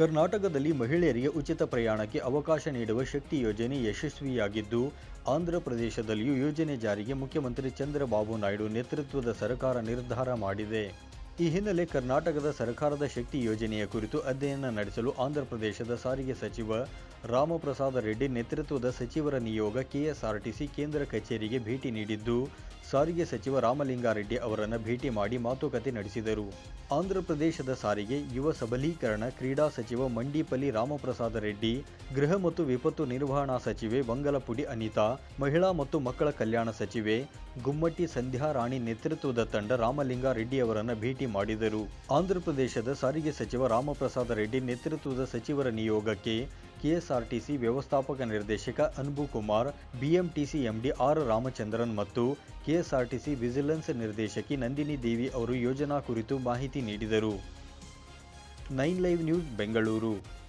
ಕರ್ನಾಟಕದಲ್ಲಿ ಮಹಿಳೆಯರಿಗೆ ಉಚಿತ ಪ್ರಯಾಣಕ್ಕೆ ಅವಕಾಶ ನೀಡುವ ಶಕ್ತಿ ಯೋಜನೆ ಯಶಸ್ವಿಯಾಗಿದ್ದು, ಆಂಧ್ರ ಪ್ರದೇಶದಲ್ಲಿಯೂ ಯೋಜನೆ ಜಾರಿಗೆ ಮುಖ್ಯಮಂತ್ರಿ ಚಂದ್ರಬಾಬು ನಾಯ್ಡು ನೇತೃತ್ವದ ಸರ್ಕಾರ ನಿರ್ಧಾರ ಮಾಡಿದೆ. ಈ ಹಿನ್ನೆಲೆ ಕರ್ನಾಟಕದ ಸರ್ಕಾರದ ಶಕ್ತಿ ಯೋಜನೆಯ ಕುರಿತು ಅಧ್ಯಯನ ನಡೆಸಲು ಆಂಧ್ರಪ್ರದೇಶದ ಸಾರಿಗೆ ಸಚಿವ ರಾಮಪ್ರಸಾದ ರೆಡ್ಡಿ ನೇತೃತ್ವದ ಸಚಿವರ ನಿಯೋಗ ಕೆಎಸ್ಆರ್ಟಿಸಿ ಕೇಂದ್ರ ಕಚೇರಿಗೆ ಭೇಟಿ ನೀಡಿದ್ದು, ಸಾರಿಗೆ ಸಚಿವ ರಾಮಲಿಂಗಾರೆಡ್ಡಿ ಅವರನ್ನು ಭೇಟಿ ಮಾಡಿ ಮಾತುಕತೆ ನಡೆಸಿದರು. ಆಂಧ್ರಪ್ರದೇಶದ ಸಾರಿಗೆ, ಯುವ ಸಬಲೀಕರಣ ಕ್ರೀಡಾ ಸಚಿವ ಮಂಡಿಪಲ್ಲಿ ರಾಮಪ್ರಸಾದ ರೆಡ್ಡಿ, ಗೃಹ ಮತ್ತು ವಿಪತ್ತು ನಿರ್ವಹಣಾ ಸಚಿವೆ ಬಂಗಲಪುಡಿ ಅನಿತಾ, ಮಹಿಳಾ ಮತ್ತು ಮಕ್ಕಳ ಕಲ್ಯಾಣ ಸಚಿವೆ ಗುಮ್ಮಟ್ಟಿ ಸಂಧ್ಯಾ ರಾಣಿ ನೇತೃತ್ವದ ತಂಡ ರಾಮಲಿಂಗಾರೆಡ್ಡಿ ಅವರನ್ನು ಭೇಟಿ ಮಾಡಿದರು. ಆಂಧ್ರಪ್ರದೇಶದ ಸಾರಿಗೆ ಸಚಿವ ರಾಮಪ್ರಸಾದ ರೆಡ್ಡಿ ನೇತೃತ್ವದ ಸಚಿವರ ನಿಯೋಗಕ್ಕೆ ಕೆಎಸ್ಆರ್ಟಿಸಿ ವ್ಯವಸ್ಥಾಪಕ ನಿರ್ದೇಶಕ Anbu Kumar, BMTC MD R Ramachandran ಮತ್ತು ಕೆಎಸ್ಆರ್ಟಿಸಿ ವಿಜಿಲೆನ್ಸ್ ನಿರ್ದೇಶಕಿ ನಂದಿನಿ ದೇವಿ ಅವರು ಯೋಜನಾ ಕುರಿತು ಮಾಹಿತಿ ನೀಡಿದರು. Nine live news Bengaluru.